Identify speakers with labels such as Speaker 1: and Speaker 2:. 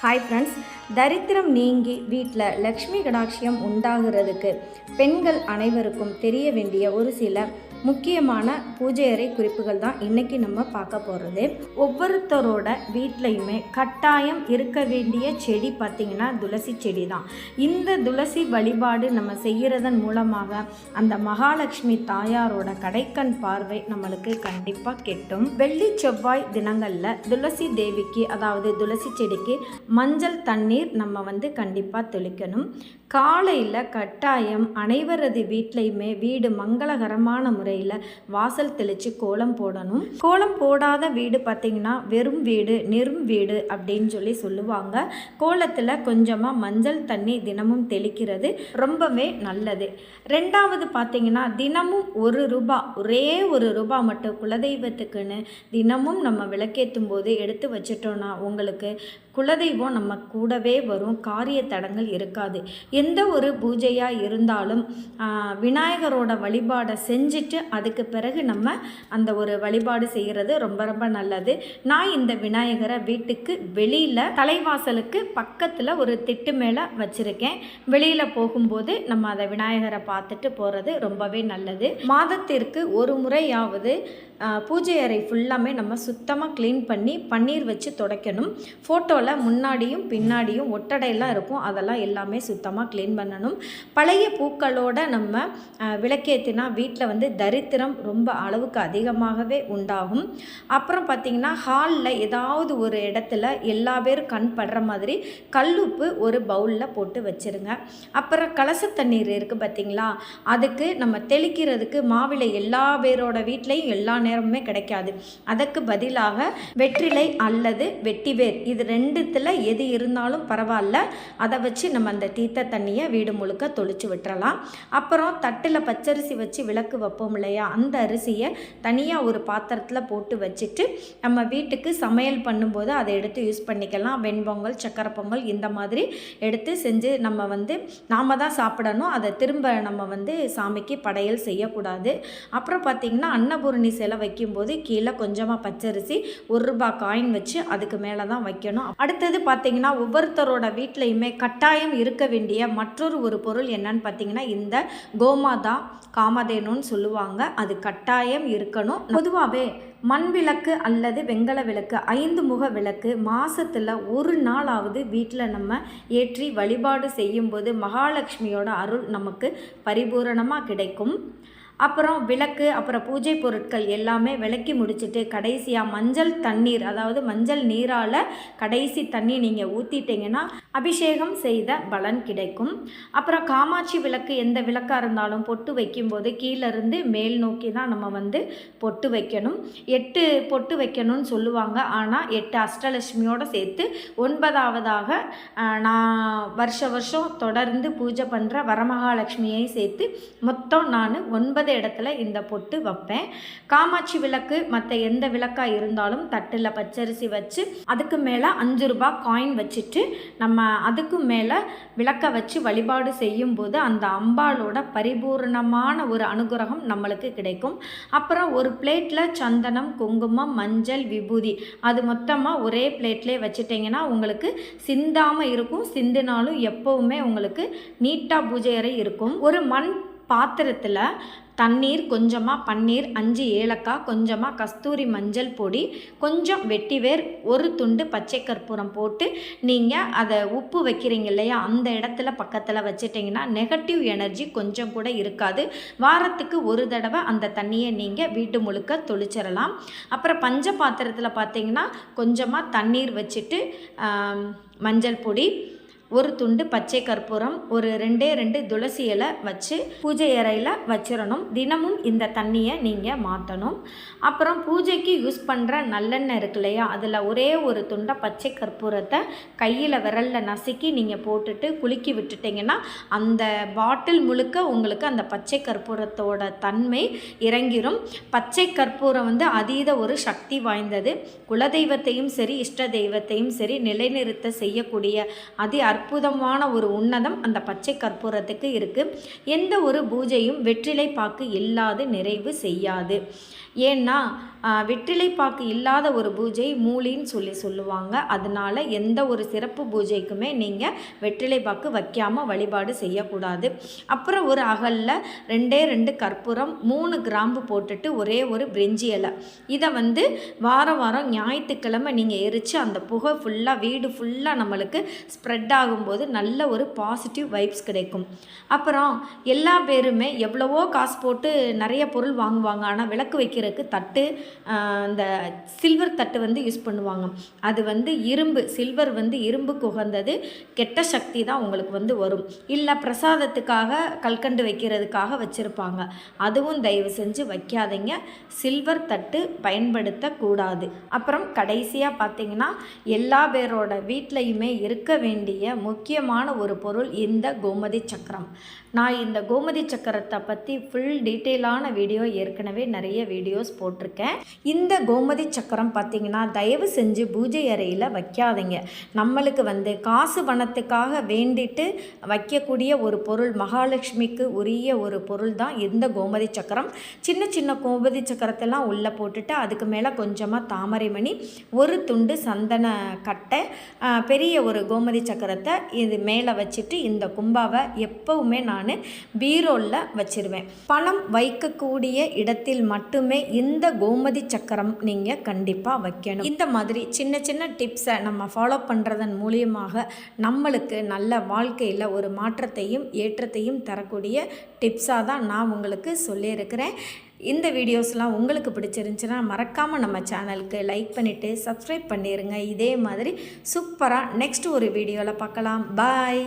Speaker 1: Hi friends தரித்திரம் நீங்கி வீட்டில் லக்ஷ்மி கடாட்சியம் உண்டாகிறதுக்கு பெண்கள் அனைவருக்கும் தெரிய வேண்டிய ஒரு சில முக்கியமான பூஜை அறை குறிப்புகள் தான் இன்றைக்கி நம்ம பார்க்க போகிறது ஒவ்வொருத்தரோட வீட்லையுமே கட்டாயம் இருக்க வேண்டிய செடி பார்த்திங்கன்னா துளசி செடி தான். இந்த துளசி வழிபாடு நம்ம செய்கிறதன் மூலமாக அந்த மகாலட்சுமி தாயாரோட கடைக்கண் பார்வை நம்மளுக்கு கண்டிப்பாக கெட்டும். வெள்ளி செவ்வாய் தினங்களில் துளசி தேவிக்கு அதாவது துளசி செடிக்கு மஞ்சள் தண்ணீர் நம்ம வந்து கண்டிப்பாக தெளிக்கணும். காலையில் கட்டாயம் அனைவரது வீட்லையுமே வீடு மங்களகரமான முறையில் வாசல் தெளித்து கோலம் போடணும். கோலம் போடாத வீடு பார்த்திங்கன்னா வெறும் வீடு நெரும் வீடு அப்படின்னு சொல்லி சொல்லுவாங்க. கோலத்தில் கொஞ்சமாக மஞ்சள் தண்ணி தினமும் தெளிக்கிறது ரொம்பவே நல்லது. ரெண்டாவது பார்த்திங்கன்னா தினமும் ஒரு ரூபா ஒரே ஒரு ரூபா மட்டும் குலதெய்வத்துக்குன்னு தினமும் நம்ம விளக்கேற்றும் போது எடுத்து வச்சிட்டோன்னா உங்களுக்கு குலதெய்வம் நம்ம கூடவே வரும் காரிய தடங்கள் இருக்காது. எந்த ஒரு பூஜையாக இருந்தாலும் விநாயகரோட வழிபாடை செஞ்சுட்டு அதுக்கு பிறகு நம்ம அந்த ஒரு வழிபாடு செய்கிறது ரொம்ப ரொம்ப நல்லது. நான் இந்த விநாயகரை வீட்டுக்கு வெளியில் தலைவாசலுக்கு பக்கத்தில் ஒரு திட்டு மேலே வச்சுருக்கேன். வெளியில் போகும்போது நம்ம அதை விநாயகரை பார்த்துட்டு போகிறது ரொம்பவே நல்லது. மாதத்திற்கு ஒரு முறையாவது பூஜை அறை ஃபுல்லாமே நம்ம சுத்தமாக க்ளீன் பண்ணி பன்னீர் வச்சு துடைக்கணும். ஃபோட்டோவில் முன்னாடியும் பின்னாடியும் ஒட்டடையெல்லாம் இருக்கும். அதெல்லாம் எல்லாமே சுத்தமாக க்ளீன் பண்ணணும். பழைய பூக்களோட நம்ம விளக்கேற்றினா வீட்டில் வந்து தரித்திரம் ரொம்ப அளவுக்கு அதிகமாகவே உண்டாகும். அப்புறம் பார்த்திங்கன்னா ஹாலில் ஏதாவது ஒரு இடத்துல எல்லா பேரும் கண் படுற மாதிரி கல்லுப்பு ஒரு பவுலில் போட்டு வச்சுருங்க. அப்புறம் கலச தண்ணீர் இருக்குது பார்த்தீங்களா அதுக்கு நம்ம தெளிக்கிறதுக்கு மாவிளை எல்லா பேரோட வீட்லேயும் எல்லா நேரமுமே கிடைக்காது. அதற்கு பதிலாக வெற்றிலை அல்லது வெட்டிவேர் இது ரெண்டு ரெண்டுத்தில் எது இருந்தாலும் பரவாயில்ல. அதை வச்சு நம்ம அந்த தீத்த தண்ணியை வீடு முழுக்க தொளிச்சு விட்டுறலாம். அப்புறம் தட்டில் பச்சரிசி வச்சு விளக்கு வைப்போம் இல்லையா? அந்த அரிசியை தனியாக ஒரு பாத்திரத்தில் போட்டு வச்சுட்டு நம்ம வீட்டுக்கு சமையல் பண்ணும்போது அதை எடுத்து யூஸ் பண்ணிக்கலாம். வெண்பொங்கல் சக்கரை பொங்கல் இந்த மாதிரி எடுத்து செஞ்சு நம்ம வந்து நாம தான் சாப்பிடணும். அதை திரும்ப நம்ம வந்து சாமிக்கு படையல் செய்யக்கூடாது. அப்புறம் பார்த்திங்கன்னா அன்னபூரணி சிலை வைக்கும்போது கீழே கொஞ்சமாக பச்சரிசி ஒரு ரூபாய் காயின் வச்சு அதுக்கு மேலே தான் வைக்கணும். அடுத்தது பார்த்திங்கன்னா ஒவ்வொருத்தரோட வீட்லையுமே கட்டாயம் இருக்க வேண்டிய மற்றொரு ஒரு பொருள் என்னன்னு பார்த்தீங்கன்னா இந்த கோமாதா காமதேனுன்னு சொல்லுவாங்க. அது கட்டாயம் இருக்கணும். பொதுவாகவே மண் விளக்கு அல்லது வெங்கல விளக்கு ஐந்து முக விளக்கு மாதத்தில் ஒரு நாளாவது வீட்டில் நம்ம ஏற்றி வழிபாடு செய்யும்போது மகாலட்சுமியோட அருள் நமக்கு பரிபூரணமாக கிடைக்கும். அப்புறம் விளக்கு அப்புறம் பூஜை பொருட்கள் எல்லாமே விளக்கி முடிச்சிட்டு கடைசியாக மஞ்சள் தண்ணீர் அதாவது மஞ்சள் நீரால் கடைசி தண்ணி நீங்கள் ஊற்றிட்டீங்கன்னா அபிஷேகம் செய்த பலன் கிடைக்கும். அப்புறம் காமாட்சி விளக்கு எந்த விளக்காக இருந்தாலும் பொட்டு வைக்கும்போது கீழேருந்து மேல் நோக்கி தான் நம்ம வந்து பொட்டு வைக்கணும். எட்டு பொட்டு வைக்கணும்னு சொல்லுவாங்க. ஆனால் எட்டு அஷ்டலட்சுமியோடு சேர்த்து ஒன்பதாவதாக நான் வருஷ வருஷம் தொடர்ந்து பூஜை பண்ணுற வரமகாலட்சுமியை சேர்த்து மொத்தம் நான் ஒன்பது இடத்துல இந்த பொட்டு வைப்பேன். காமாட்சி விளக்கு மற்ற எந்த விளக்காக இருந்தாலும் தட்டில் பச்சரிசி வச்சு அதுக்கு மேலே அஞ்சு ரூபாய் காயின் வச்சுட்டு நம்ம அதுக்கு மேலே விளக்க வச்சு வழிபாடு செய்யும்போது அந்த அம்பாளோட பரிபூரணமான ஒரு அனுகிரகம் நம்மளுக்கு கிடைக்கும். அப்புறம் ஒரு பிளேட்டில் சந்தனம் குங்குமம் மஞ்சள் விபூதி அது மொத்தமாக ஒரே பிளேட்லேயே வச்சுட்டிங்கன்னா உங்களுக்கு சிந்தாமல் இருக்கும். சிந்தினாலும் எப்போவுமே உங்களுக்கு நீட்டாக பூஜை அறை இருக்கும். ஒரு மண் பாத்திரத்தில் தண்ணீர் கொஞ்சமாக பன்னீர் அஞ்சு ஏலக்காய் கொஞ்சமாக கஸ்தூரி மஞ்சள் பொடி கொஞ்சம் வெட்டிவேர் ஒரு துண்டு பச்சை கற்பூரம் போட்டு நீங்கள் அதை உப்பு வைக்கிறீங்க இல்லையா அந்த இடத்துல பக்கத்தில் வச்சிட்டிங்கன்னா நெகட்டிவ் எனர்ஜி கொஞ்சம் கூட இருக்காது. வாரத்துக்கு ஒரு தடவை அந்த தண்ணியை நீங்கள் வீட்டு முழுக்க தொளிச்சிடலாம் அப்புறம் பஞ்ச பாத்திரத்தில் பார்த்தீங்கன்னா கொஞ்சமாக தண்ணீர் வச்சுட்டு மஞ்சள் பொடி ஒரு துண்டு பச்சை கற்பூரம் ஒரு ரெண்டே ரெண்டு துளசி இலை வச்சு பூஜை அறையில் வச்சிடணும். தினமும் இந்த தண்ணியை நீங்கள் மாற்றணும் அப்புறம் பூஜைக்கு யூஸ் பண்ணுற நல்லெண்ணெய் இருக்கு இல்லையா? அதில் ஒரே ஒரு துண்டை பச்சை கற்பூரத்தை கையில் விரலில் நசுக்கி நீங்கள் போட்டுட்டு குலுக்கி விட்டுட்டிங்கன்னா அந்த பாட்டில் முழுக்க உங்களுக்கு அந்த பச்சை கற்பூரத்தோட தன்மை இறங்கிடும் பச்சை கற்பூரம் வந்து அதீத ஒரு சக்தி வாய்ந்தது. குலதெய்வத்தையும் சரி இஷ்ட தெய்வத்தையும் சரி நிலைநிறுத்த செய்யக்கூடிய அதி அற்புதமான ஒரு உன்னதம் அந்த பச்சை கற்பூரத்துக்கு இருக்குது எந்த ஒரு பூஜையும் வெற்றிலை பாக்கு இல்லாது நிறைவு செய்யாது. ஏன்னா வெற்றிலை வெற்றிலைப்பாக்கு இல்லாத ஒரு பூஜை மூலின்னு சொல்லி சொல்லுவாங்க. அதனால் எந்த ஒரு சிறப்பு பூஜைக்குமே நீங்கள் வெற்றிலைப்பாக்கு வைக்காமல் வழிபாடு செய்யக்கூடாது. அப்புறம் ஒரு அகலில் ரெண்டே ரெண்டு கற்பூரம் மூணு கிராம்பு போட்டுட்டு ஒரே ஒரு பிரிஞ்சி இலை. இதை வந்து வாரம் வாரம் ஞாயிற்றுக்கிழமை நீங்கள் எரித்து அந்த புகை ஃபுல்லாக வீடு ஃபுல்லாக நம்மளுக்கு ஸ்ப்ரெட் ஆகும்போது நல்ல ஒரு பாசிட்டிவ் வைப்ஸ் கிடைக்கும். அப்புறம் எல்லா பேருமே எவ்வளவோ காசு போட்டு நிறைய பொருள் வாங்குவாங்க. ஆனால் விளக்கு வைக்கிறதுக்கு தட்டு இந்த சில்வர் தட்டு வந்து யூஸ் பண்ணுவாங்க. அது வந்து இரும்பு சில்வர் வந்து இரும்புக்கு உகந்தது கெட்ட சக்தி தான் உங்களுக்கு வந்து வரும். இல்லை பிரசாதத்துக்காக கல்கண்டு வைக்கிறதுக்காக வச்சுருப்பாங்க. அதுவும் தயவு செஞ்சு வைக்காதீங்க. சில்வர் தட்டு பயன்படுத்தக்கூடாது. அப்புறம் கடைசியாக பார்த்தீங்கன்னா எல்லா பேரோட வீட்லையுமே இருக்க வேண்டிய முக்கியமான ஒரு பொருள் இந்த கோமதி சக்கரம். நான் இந்த கோமதி சக்கரத்தை பற்றி ஃபுல் டீட்டெயிலான வீடியோ ஏற்கனவே நிறைய வீடியோஸ் போட்டிருக்கேன். இந்த கோமதி சக்கரம் பார்த்தீங்கன்னா தயவு செஞ்சு பூஜை அறையில் வைக்காதீங்க. நம்மளுக்கு வந்து காசு பணத்துக்காக வேண்டிட்டு வைக்கக்கூடிய ஒரு பொருள் மகாலட்சுமிக்கு உரிய ஒரு பொருள் தான் இந்த கோமதி சக்கரம். சின்ன சின்ன கோமதி சக்கரத்தெல்லாம் உள்ளே போட்டுட்டு அதுக்கு மேலே கொஞ்சமாக தாமரை மணி ஒரு துண்டு சந்தன கட்டை பெரிய ஒரு கோமதி சக்கரத்தை இது மேலே வச்சுட்டு இந்த கும்பாவை எப்பவுமே நான் பீரோவில் வச்சிருவேன். பணம் வைக்கக்கூடிய இடத்தில் மட்டுமே இந்த கோமதி சக்கரம் நீங்கள் கண்டிப்பாக வைக்கணும். இந்த மாதிரி சின்ன சின்ன டிப்ஸை நம்ம ஃபாலோ பண்ணுறதன் மூலியமாக நம்மளுக்கு நல்ல வாழ்க்கையில் ஒரு மாற்றத்தையும் ஏற்றத்தையும் தரக்கூடிய டிப்ஸாக தான் நான் உங்களுக்கு சொல்லியிருக்கிறேன். இந்த வீடியோஸ்லாம் உங்களுக்கு பிடிச்சிருந்துச்சுன்னா மறக்காமல் நம்ம சேனலுக்கு லைக் பண்ணிவிட்டு சப்ஸ்கிரைப் பண்ணிடுங்க இதே மாதிரி சூப்பராக நெக்ஸ்ட் ஒரு வீடியோவில் பார்க்கலாம். பாய்